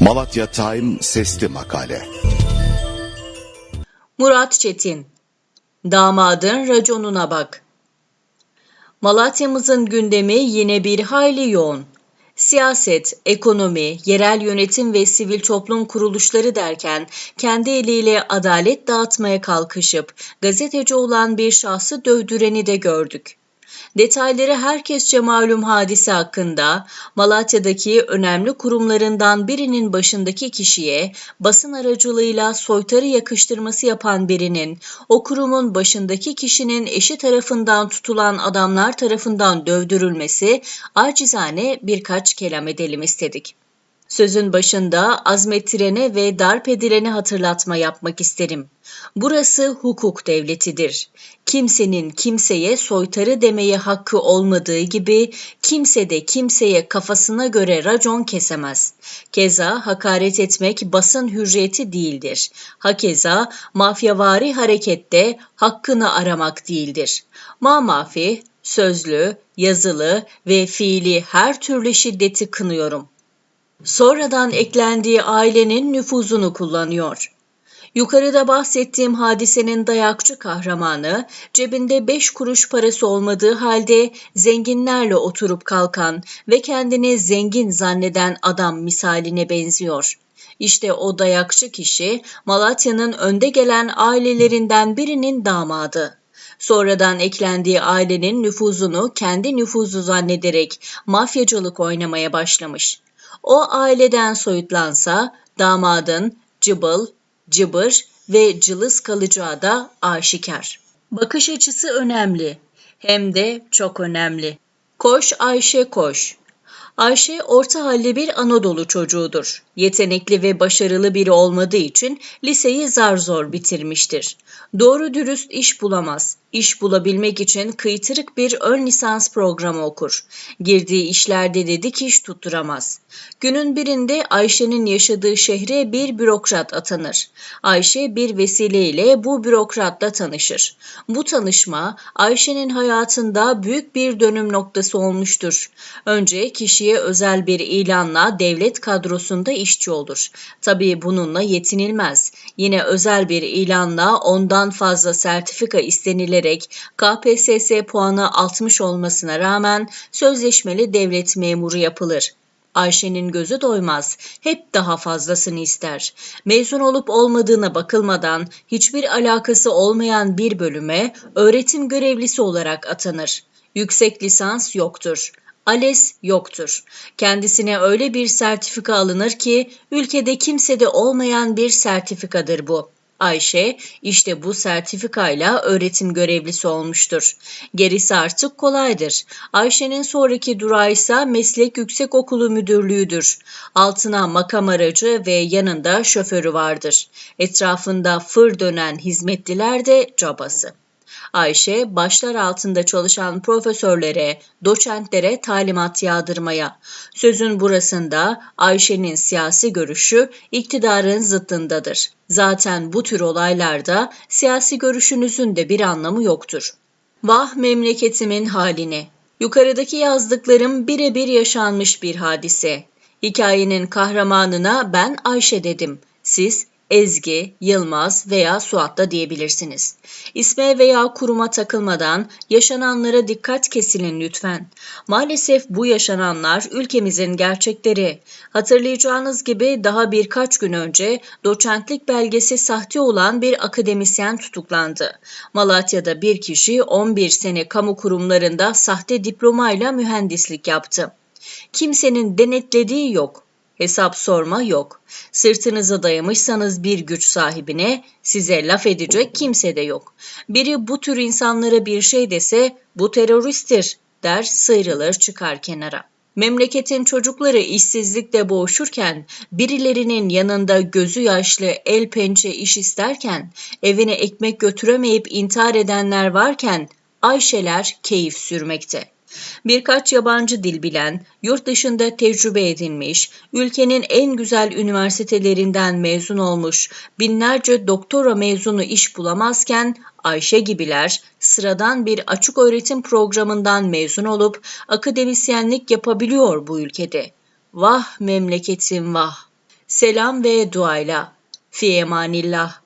Malatya Time Sesli Makale Murat Çetin Damadın raconuna bak. Malatya'mızın gündemi yine bir hayli yoğun. Siyaset, ekonomi, yerel yönetim ve sivil toplum kuruluşları derken kendi eliyle adalet dağıtmaya kalkışıp gazeteci olan bir şahsı dövdüreni de gördük. Detayları herkesçe malum hadise hakkında Malatya'daki önemli kurumlarından birinin başındaki kişiye basın aracılığıyla soytarı yakıştırması yapan birinin o kurumun başındaki kişinin eşi tarafından tutulan adamlar tarafından dövdürülmesi acizane birkaç kelam edelim istedik. Sözün başında azmettirene ve darp edilene hatırlatma yapmak isterim. Burası hukuk devletidir. Kimsenin kimseye soytarı demeye hakkı olmadığı gibi kimse de kimseye kafasına göre racon kesemez. Keza hakaret etmek basın hürriyeti değildir. Hakeza mafyavari harekette hakkını aramak değildir. Ma mafi, sözlü, yazılı ve fiili her türlü şiddeti kınıyorum sonradan eklendiği ailenin nüfuzunu kullanıyor. Yukarıda bahsettiğim hadisenin dayakçı kahramanı, cebinde beş kuruş parası olmadığı halde zenginlerle oturup kalkan ve kendini zengin zanneden adam misaline benziyor. İşte o dayakçı kişi Malatya'nın önde gelen ailelerinden birinin damadı. Sonradan eklendiği ailenin nüfuzunu kendi nüfuzu zannederek mafyacılık oynamaya başlamış. O aileden soyutlansa damadın cıbıl, cıbır ve cılız kalacağı da aşikar. Bakış açısı önemli. Hem de çok önemli. Koş Ayşe koş. Ayşe orta halli bir Anadolu çocuğudur. Yetenekli ve başarılı biri olmadığı için liseyi zar zor bitirmiştir. Doğru dürüst iş bulamaz. İş bulabilmek için kıytırık bir ön lisans programı okur. Girdiği işlerde de dikiş tutturamaz. Günün birinde Ayşe'nin yaşadığı şehre bir bürokrat atanır. Ayşe bir vesileyle bu bürokratla tanışır. Bu tanışma Ayşe'nin hayatında büyük bir dönüm noktası olmuştur. Önce kişiye özel bir ilanla devlet kadrosunda işçi olur. Tabii bununla yetinilmez. Yine özel bir ilanla ondan fazla sertifika istenilerek KPSS puanı 60 olmasına rağmen sözleşmeli devlet memuru yapılır. Ayşe'nin gözü doymaz, hep daha fazlasını ister. Mezun olup olmadığına bakılmadan hiçbir alakası olmayan bir bölüme öğretim görevlisi olarak atanır. Yüksek lisans yoktur. ALES yoktur. Kendisine öyle bir sertifika alınır ki ülkede kimsede olmayan bir sertifikadır bu. Ayşe işte bu sertifikayla öğretim görevlisi olmuştur. Gerisi artık kolaydır. Ayşe'nin sonraki durağı ise Meslek Yüksekokulu Müdürlüğü'dür. Altına makam aracı ve yanında şoförü vardır. Etrafında fır dönen hizmetliler de cabası. Ayşe başlar altında çalışan profesörlere, doçentlere talimat yağdırmaya. Sözün burasında Ayşe'nin siyasi görüşü iktidarın zıttındadır. Zaten bu tür olaylarda siyasi görüşünüzün de bir anlamı yoktur. Vah memleketimin haline. Yukarıdaki yazdıklarım birebir yaşanmış bir hadise. Hikayenin kahramanına ben Ayşe dedim. Siz Ezgi, Yılmaz veya Suat da diyebilirsiniz. İsme veya kuruma takılmadan yaşananlara dikkat kesilin lütfen. Maalesef bu yaşananlar ülkemizin gerçekleri. Hatırlayacağınız gibi daha birkaç gün önce doçentlik belgesi sahte olan bir akademisyen tutuklandı. Malatya'da bir kişi 11 sene kamu kurumlarında sahte diplomayla mühendislik yaptı. Kimsenin denetlediği yok hesap sorma yok. Sırtınıza dayamışsanız bir güç sahibine size laf edecek kimse de yok. Biri bu tür insanlara bir şey dese bu teröristtir der sıyrılır çıkar kenara. Memleketin çocukları işsizlikle boğuşurken, birilerinin yanında gözü yaşlı el pençe iş isterken, evine ekmek götüremeyip intihar edenler varken, Ayşeler keyif sürmekte. Birkaç yabancı dil bilen, yurt dışında tecrübe edinmiş, ülkenin en güzel üniversitelerinden mezun olmuş, binlerce doktora mezunu iş bulamazken Ayşe gibiler sıradan bir açık öğretim programından mezun olup akademisyenlik yapabiliyor bu ülkede. Vah memleketim vah! Selam ve duayla. Fi emanillah.